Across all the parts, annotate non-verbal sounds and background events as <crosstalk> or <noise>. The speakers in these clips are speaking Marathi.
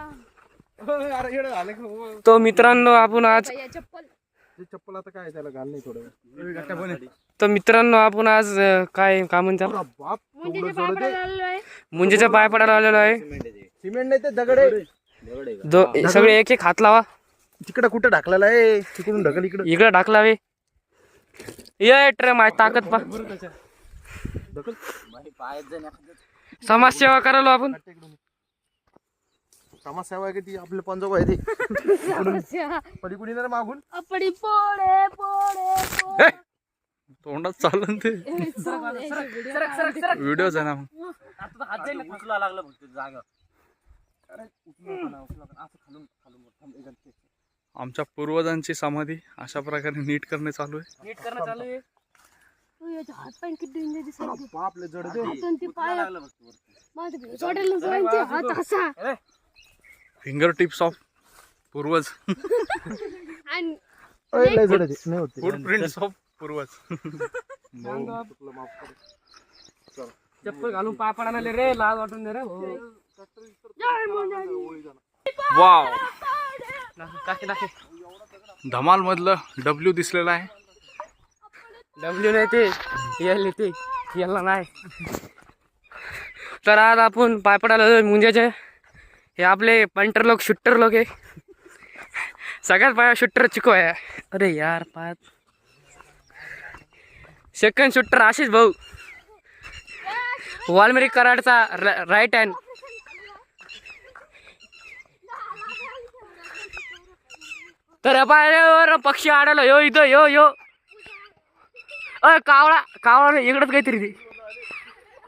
<laughs> अरे येडं झालं का हो? तो मित्रांनो आपण आज या चप्पल. ते चप्पल आता काय त्याला घाल नाही थोडं तर मित्रांनो आपण आज अं, काय काय म्हणतात अरे बाप म्हणजे जे आहे. मुंजेच्या पाय पडायला आलेलो आहे. सिमेंट नाही ते दगड आहे. दो सगळे एक एक हात लावा. तिकडं कुठं ढकलेला आहे? तिकडून ढकल इकडं. इकडे टाकलावे ये ट्रे माझी ताकद पा. ढकल. समाजसेवा करायला आपण. आहे की ती आपले पंजोबा आहे ती? समस्या. पलीकडे ना मागून? अपडी पोळे पोळे. तोंडात चाललं ते. व्हिडिओ ना. मग आमच्या पूर्वजांची समाधी अशा प्रकारे नीट करणे चालू आहे. नीट करणं चालू आहे. हात पाय किती फिंगर टिप्स ऑफ पूर्वज. नाही होते. फूड प्रिंट्स ऑफ पूर्वज चप्पल घालून पाय पडायला रे लाज वाटून दे रे हो वाव टाके टाके. धमाल मधलं डब्ल्यू दिसलेलं आहे. डब्ल्यू नाही ते एल येते याला नाही. तर आज आपण पाय पडायला मुंज्याचे हे आपले पंटर लोक शूटर लोक आहे सगळ्यात पाय शूटर चिको आहे. अरे यार पाय सेकंड शूटर आशिष भाऊ. वाल्मिरी कराडचा राईट हँड तर पायावर पक्षी आढळला. यो इथं यो यो. अय कावळा कावळा नाही, इकडंच काहीतरी ती.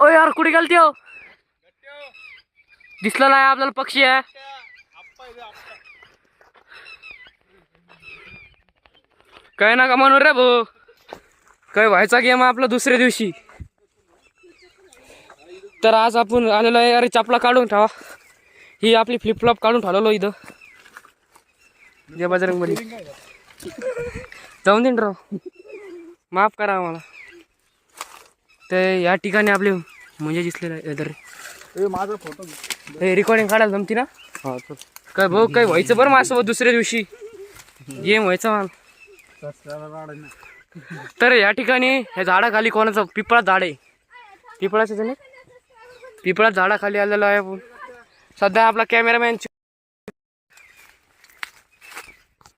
ओ यार कुठे गेलती हो? दिसला नाही आपल्याला पक्षी आहे. काय ना का म्हणून रे भाऊ. काय व्हायचा गेम आपला दुसऱ्या दिवशी. तर आज आपण आलेलो आहे अरे चपला काढून ठेवा. ही आपली फ्लिपफ्लॉप काढून ठेवलेलो इथं. जय बजरंग जाऊन देईन राव. माफ करा आम्हाला. ते या ठिकाणी आपले म्हणजे दिसलेलं आहे तर ए, माझा फोटो हे रेकॉर्डिंग काढायला जमती ना? हा चल. काय भाऊ काय व्हायचं बरं माझ्यासोबत दुसऱ्या दिवशी? गेम व्हायचं मला. तर या ठिकाणी ह्या झाडाखाली कोणाचं? पिपळा झाड आहे. पिपळाचं त्याने पिपळा झाडाखाली आलेलो आहे आपण. सध्या आपला कॅमेरामॅन